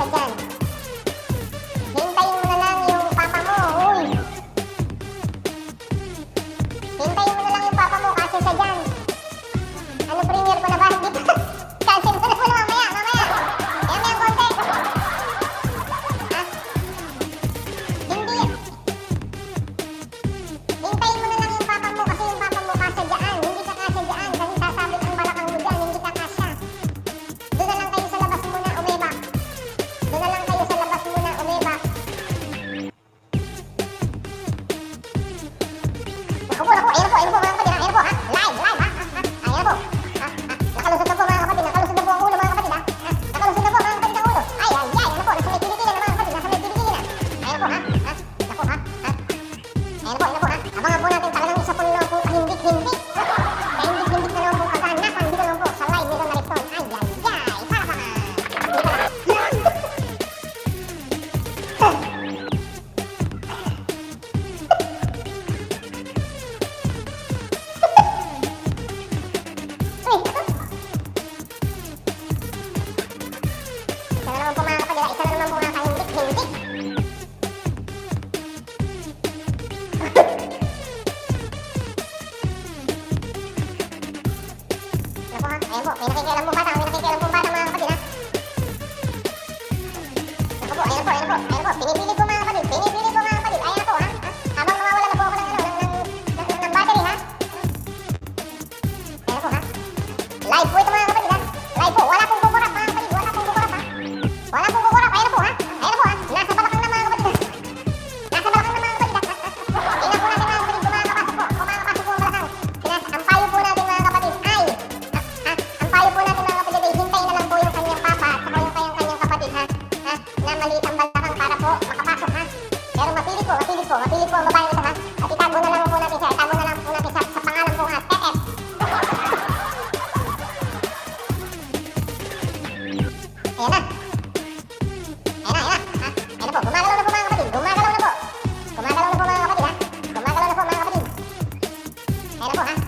存在了。po, apili po, apili po ang babae ito ha. At itago na lang po natin siya, itago na lang po natin siya sa pangalan po ha, TF. Ayan na. Ayan na, ayan na. Ha? Ayan na po, gumagalaw na po mga kapatid, gumagalaw na po. Gumagalaw na po mga kapatid ha. Gumagalaw na po mga kapatid. Ayan na po ha.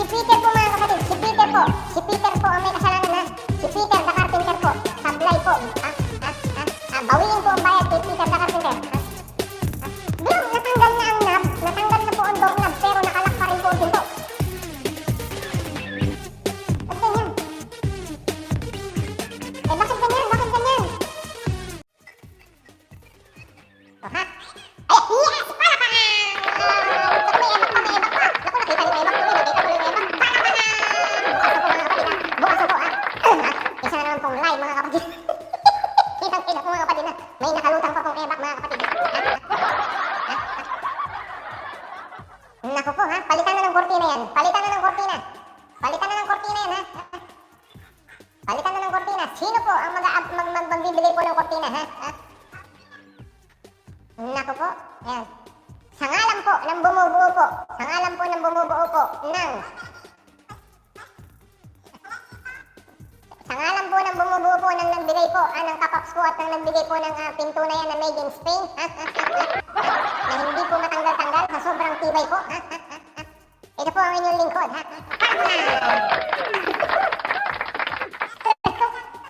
คิปปี้เจ็บมาครับมาถึงคิปปี้เจโบ Naku po, yan. Sa ngalan po ng bumubuo po, sa ngalan po ng bumubuo po ng Sa ngalan po ng bumubuo po ng nagbigay po, ah, ng kapaps po at ng nagbigay po ng ah, pinto na yan na made in Spain, ha? na hindi po matanggal-tanggal sa sobrang tibay po? Ito po ang inyong lingkod, ha?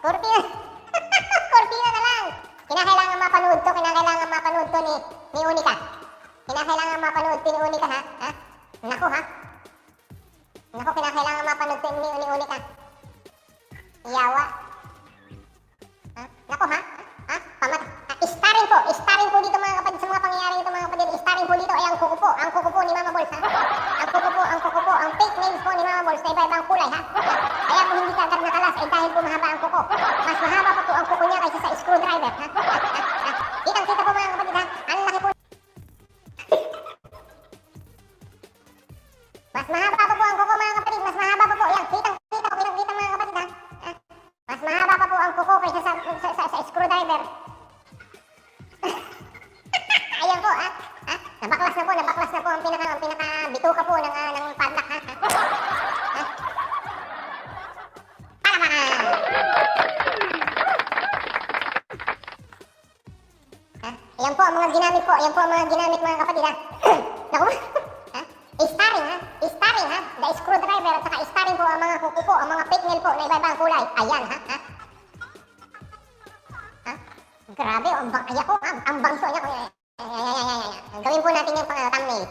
Kortina! Kortina na lang! Kinakailangan mapanood to, kinakailangan mapanood to ni, ni Unika. Kinakailangan mapanood to ni Unika, ha? ha? Naku, ha? Naku, kinakailangan mapanood to ni, ni Unika. Yawa. Ha? Nako ha? Ha? Pamat ah, starring po. Starring po dito mga kapatid sa mga pangyayari dito mga kapatid. Starring po dito ay ang kuko po. Ang kuko po ni Mama Balls ha? Ang kuko po, ang kuko po. Ang fake nails po ni Mama Balls na iba-ibang kulay ha? Kaya po hindi ka agad nakalas ay dahil po mahaba ang kuko. Mas mahaba pa po ang kuko niya kaysa sa screwdriver ha? Screwdriver. Ayan po, ah. ah. Nabaklas na po, nabaklas na po ang pinaka, ang pinaka bituka po ng, ah, ng padlock, ha. ha? Ayan po ang mga ginamit po, ayan po ang mga ginamit mga kapatid, ha. Naku, ha? Starring, ha? Starring, ha? The screwdriver at saka starring po ang mga kuko po, ang mga fake nail po na iba-ibang kulay. Ayan, ha? ha? Ha? Grabe, ang ang, ang bangso niya. Ay. Gawin po natin yung pang, thumbnail.